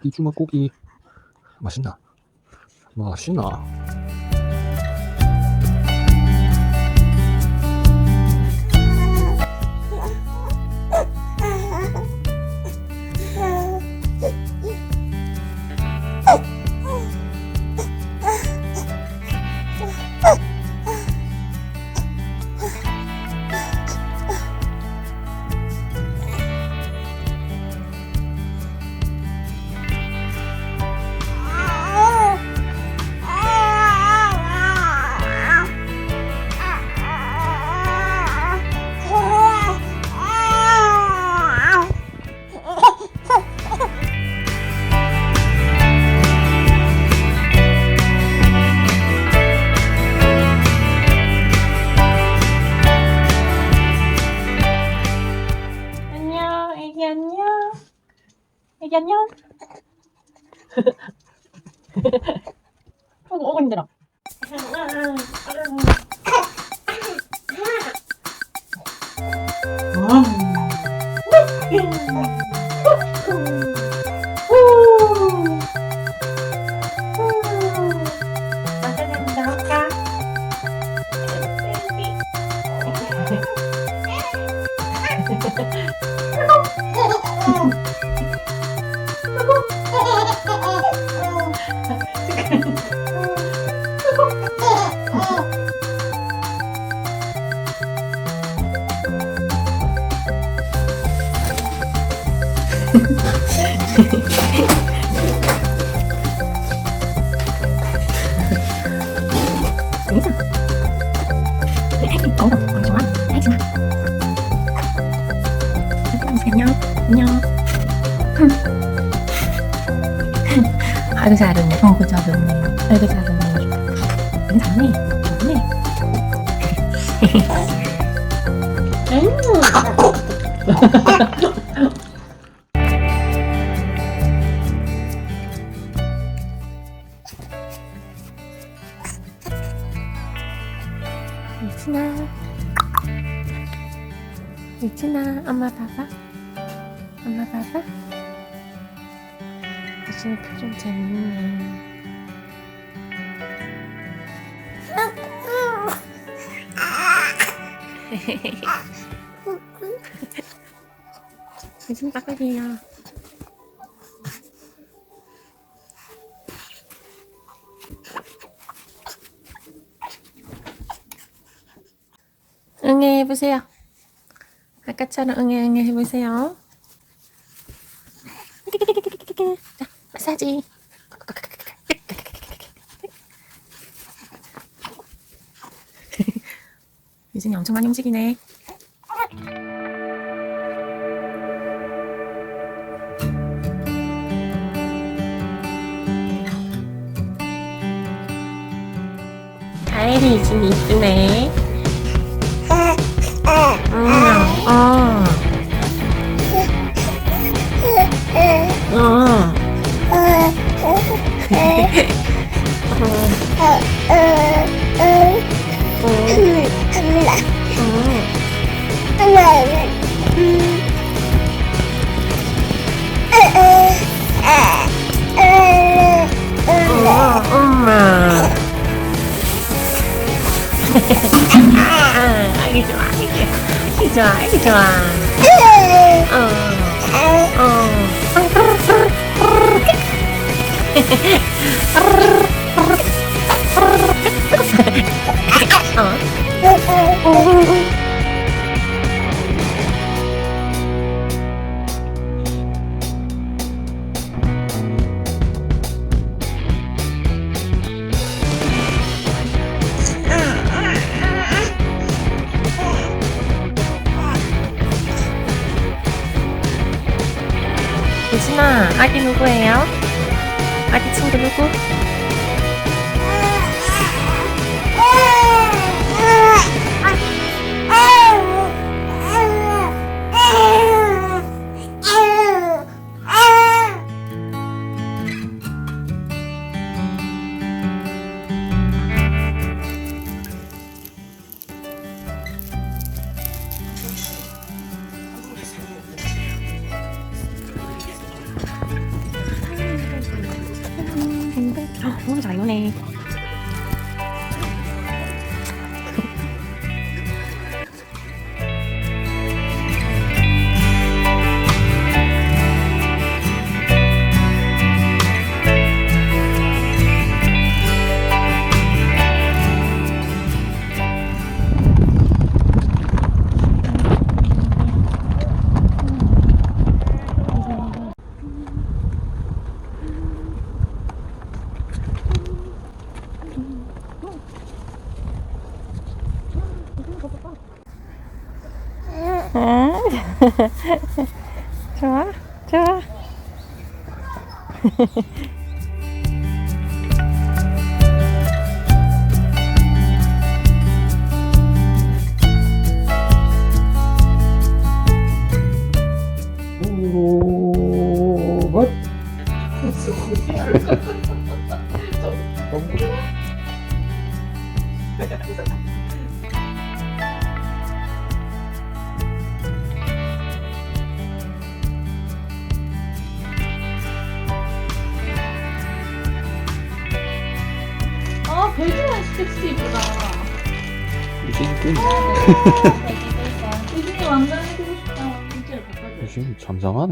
주먹고기 주먹 고기 맛있나? 맛있나? 애기 안녕. 어구, 어구 힘들어. 안녕. 안녕. 아이고 잘했네. 어, 그 잘했네. 아이고 잘했네. 아이고 잘했네. 잘했네. 유진아. 유진아, 엄마 봐봐. 엄마 봐봐. 유진이 표정 재밌네. 유진 따가리야. 응애 해보세요. 아까처럼 응애 응애 해보세요. 자, 마사지. 유진이 엄청 많이 움직이네. 아이리 유진이 이쁘네. 아기 좋아, 아기 좋아, 아기 좋아, 좋아. 어, 어. 진아, 아기 누구예요? 아기 친구 누구? 하 좋아, 좋아. 로봇. 아, 진짜 진짜 이쁘다. 유진이 완전 해주고 싶다. 진짜 바꿔줘. 유진이 잠잠하네.